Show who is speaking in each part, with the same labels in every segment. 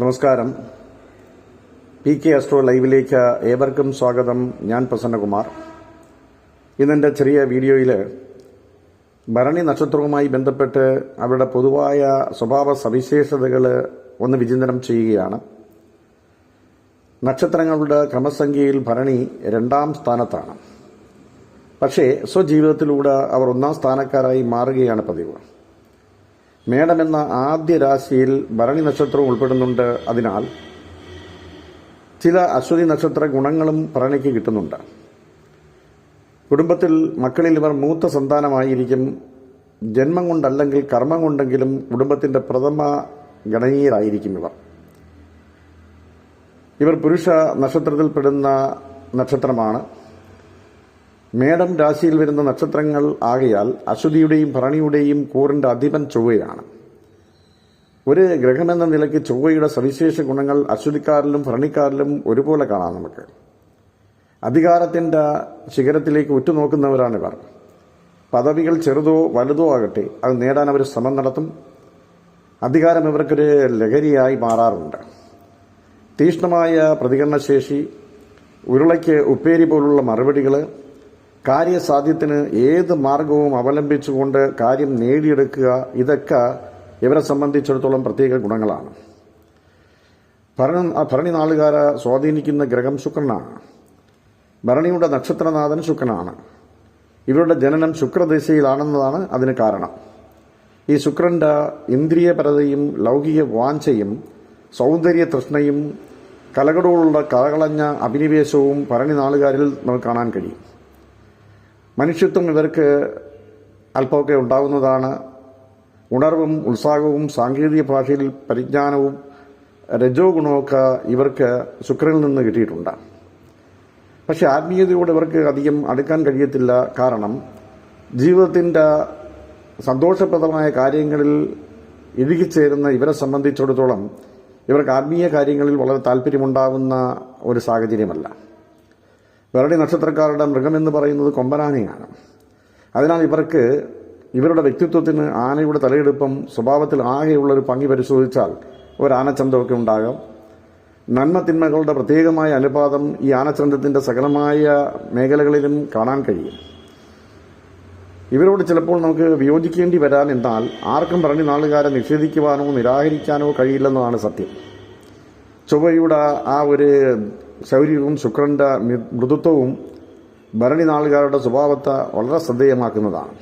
Speaker 1: നമസ്കാരം. P K astro ലൈവിലേക്ക് ഏവർക്കും സ്വാഗതം. ഞാൻ പ്രസന്നകുമാർ. ഇന്നെന്റെ ചെറിയ വീഡിയോയിൽ ഭരണി നക്ഷത്രവുമായി ബന്ധപ്പെട്ട് അവരുടെ പൊതുവായ സ്വഭാവ സവിശേഷതകൾ ഒന്ന് വിചിന്തനം ചെയ്യുകയാണ്. നക്ഷത്രങ്ങളുടെ ക്രമസംഖ്യയിൽ ഭരണി രണ്ടാം സ്ഥാനത്താണ്. പക്ഷേ സ്വജീവിതത്തിലൂടെ അവർ ഒന്നാം സ്ഥാനക്കാരായി മാറുകയാണ് പതിവ്. മേടം എന്ന ആദ്യ രാശിയിൽ ഭരണി നക്ഷത്രം ഉൾപ്പെടുന്നുണ്ട്. അതിനാൽ ചില അശ്വതി നക്ഷത്ര ഗുണങ്ങളും ഭരണിക്ക് കിട്ടുന്നുണ്ട്. കുടുംബത്തിൽ മക്കളിൽ ഇവർ മൂത്ത സന്താനമായിരിക്കും. ജന്മം കൊണ്ടല്ലെങ്കിൽ കർമ്മം കൊണ്ടെങ്കിലും കുടുംബത്തിന്റെ പ്രഥമ ഗണനീയരായിരിക്കും ഇവർ. ഇവർ പുരുഷ നക്ഷത്രത്തിൽപ്പെടുന്ന നക്ഷത്രമാണ്. മേടം രാശിയിൽ വരുന്ന നക്ഷത്രങ്ങൾ ആകയാൽ അശ്വതിയുടെയും ഭരണിയുടെയും കൂറിന്റെ അധിപൻ ചൊവ്വയാണ്. ഒരു ഗ്രഹമെന്ന നിലയ്ക്ക് ചൊവ്വയുടെ സവിശേഷ ഗുണങ്ങൾ അശ്വതിക്കാരിലും ഭരണിക്കാരിലും ഒരുപോലെ കാണാം നമുക്ക്. അധികാരത്തിന്റെ ശിഖരത്തിലേക്ക് ഉറ്റുനോക്കുന്നവരാണിവർ പദവികൾ ചെറുതോ വലുതോ ആകട്ടെ അത് നേടാൻ അവർ ശ്രമം നടത്തും. അധികാരം ഇവർക്കൊരു ലഹരിയായി മാറാറുണ്ട്. തീഷ്ണമായ പ്രതികരണശേഷി ഉരുളയ്ക്ക് ഉപ്പേരി പോലുള്ള മറുപടികൾ കാര്യസാധ്യത്തിന് ഏത് മാർഗവും അവലംബിച്ചുകൊണ്ട് കാര്യം നേടിയെടുക്കുക ഇതൊക്കെ ഇവരെ സംബന്ധിച്ചിടത്തോളം പ്രത്യേക ഗുണങ്ങളാണ്. ഭരണ ഭരണി നാളുകാരെ സ്വാധീനിക്കുന്ന ഗ്രഹം ശുക്രനാണ്. ഭരണിയുടെ നക്ഷത്രനാഥൻ ശുക്രനാണ്. ഇവരുടെ ജനനം ശുക്രദിശയിലാണെന്നതാണ് അതിന് കാരണം. ഈ ശുക്രന്റെ ഇന്ദ്രിയപരതയും ലൗകിക വാഞ്ചയും സൗന്ദര്യ തൃഷ്ണയും കലകളോടുള്ള കലകളഞ്ഞ അഭിനിവേശവും ഭരണി നാളുകാരിൽ നമുക്ക് കാണാൻ കഴിയും. മനുഷ്യത്വം ഇവർക്ക് അല്പമൊക്കെ ഉണ്ടാകുന്നതാണ് ഉണർവും ഉത്സാഹവും സാങ്കേതിക ഭാഷയിൽ പരിജ്ഞാനവും രജോ ഗുണമൊക്കെ ഇവർക്ക് ശുക്രനിൽ നിന്ന് കിട്ടിയിട്ടുണ്ട്. പക്ഷെ ആത്മീയതയോട് ഇവർക്ക് അധികം അടുക്കാൻ കഴിയത്തില്ല. കാരണം ജീവിതത്തിന്റെ സന്തോഷപ്രദമായ കാര്യങ്ങളിൽ ഇഴുകിച്ചേരുന്ന ഇവരെ സംബന്ധിച്ചിടത്തോളം ഇവർക്ക് ആത്മീയ കാര്യങ്ങളിൽ വളരെ താല്പര്യമുണ്ടാകുന്ന ഒരു സാഹചര്യമല്ല. വേറെ നക്ഷത്രക്കാരുടെ മൃഗമെന്ന് പറയുന്നത് കൊമ്പനാനയാണ് അതിനാൽ ഇവർക്ക് ഇവരുടെ വ്യക്തിത്വത്തിന് ആനയുടെ തലയെടുപ്പം സ്വഭാവത്തിൽ ആകെയുള്ളൊരു പങ്കി പരിശോധിച്ചാൽ ഒരു ആനച്ചന്തമൊക്കെ ഉണ്ടാകാം. നന്മ തിന്മകളുടെ പ്രത്യേകമായ അനുപാതം ഈ ആനച്ചന്തത്തിന്റെ സകലമായ മേഖലകളിലും കാണാൻ കഴിയും. ഇവരോട് ചിലപ്പോൾ നമുക്ക് വിയോജിക്കേണ്ടി വരാൻ എന്നാൽ ആർക്കും പറഞ്ഞു നാളുകാരെ നിഷേധിക്കുവാനോ നിരാകരിക്കാനോ കഴിയില്ലെന്നതാണ് സത്യം. ചൊവ്വയുടെ ആ ഒരു ശൗര്യവും ശുക്രന്റെ മൃദുത്വവും ഭരണി നാളുകാരുടെ സ്വഭാവത്തെ വളരെ ശ്രദ്ധേയമാക്കുന്നതാണ്.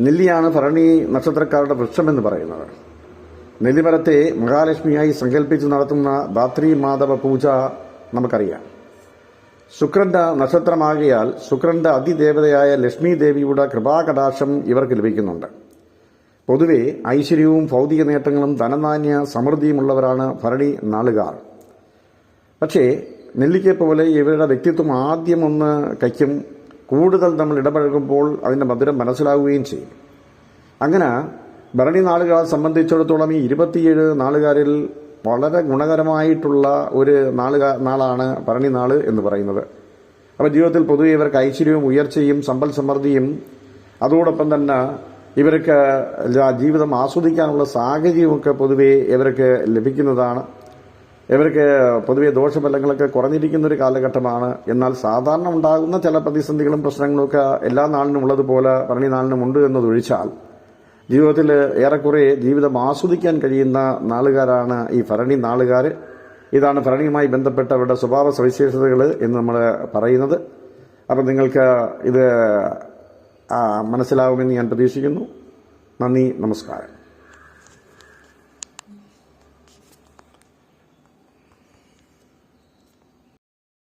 Speaker 1: നെല്ലിയാണ് ഭരണി നക്ഷത്രക്കാരുടെ വൃക്ഷമെന്ന് പറയുന്നത്. നെല്ലിമരത്തെ മഹാലക്ഷ്മിയായി സങ്കല്പിച്ച് നടത്തുന്ന ധാത്രി മാധവ പൂജ നമുക്കറിയാം. ശുക്രന്റെ നക്ഷത്രമാകിയാൽ ശുക്രന്റെ അതിദേവതയായ ലക്ഷ്മി ദേവിയുടെ കൃപാകടാക്ഷം ഇവർക്ക് ലഭിക്കുന്നുണ്ട്. പൊതുവെ ഐശ്വര്യവും ഭൗതിക നേട്ടങ്ങളും ധനധാന്യ സമൃദ്ധിയുമുള്ളവരാണ് ഭരണി നാളുകാർ. പക്ഷേ നെല്ലിക്ക പോലെ ഇവരുടെ വ്യക്തിത്വം ആദ്യം ഒന്ന് കയ്ക്കും കൂടുതൽ നമ്മൾ ഇടപഴകുമ്പോൾ അതിന്റെ മധുരം മനസ്സിലാവുകയും ചെയ്യും. അങ്ങനെ ഭരണി നാളുകാരെ സംബന്ധിച്ചിടത്തോളം ഈ ഇരുപത്തിയേഴ് നാളുകാരിൽ വളരെ ഗുണകരമായിട്ടുള്ള ഒരു നാളുകാ നാളാണ് ഭരണി നാൾ എന്ന് പറയുന്നത്. അപ്പോൾ ജീവിതത്തിൽ പൊതുവെ ഇവർക്ക് ഐശ്വര്യവും ഉയർച്ചയും സമ്പൽ സമൃദ്ധിയും അതോടൊപ്പം തന്നെ ഇവർക്ക് ജീവിതം ആസ്വദിക്കാനുള്ള സാഹചര്യമൊക്കെ പൊതുവെ ഇവർക്ക് ലഭിക്കുന്നതാണ്. ഇവർക്ക് പൊതുവെ ദോഷഫലങ്ങളൊക്കെ കുറഞ്ഞിരിക്കുന്ന ഒരു കാലഘട്ടമാണ്. എന്നാൽ സാധാരണ ഉണ്ടാകുന്ന ചില പ്രതിസന്ധികളും പ്രശ്നങ്ങളും ഒക്കെ എല്ലാ നാളിനും ഉള്ളതുപോലെ ഭരണി നാളിനും ഉണ്ട് എന്നതൊഴിച്ചാൽ ജീവിതത്തിൽ ഏറെക്കുറെ ജീവിതം ആസ്വദിക്കാൻ കഴിയുന്ന നാളുകാരാണ് ഈ ഭരണി നാളുകാർ ഇതാണ് ഭരണിയുമായി ബന്ധപ്പെട്ട അവരുടെ സ്വഭാവ സവിശേഷതകൾ എന്ന് നമ്മൾ പറയുന്നത്. അപ്പം നിങ്ങൾക്ക് ഇത് മനസ്സിലാവുമെന്ന് ഞാൻ പ്രതീക്ഷിക്കുന്നു. നന്ദി നമസ്കാരം.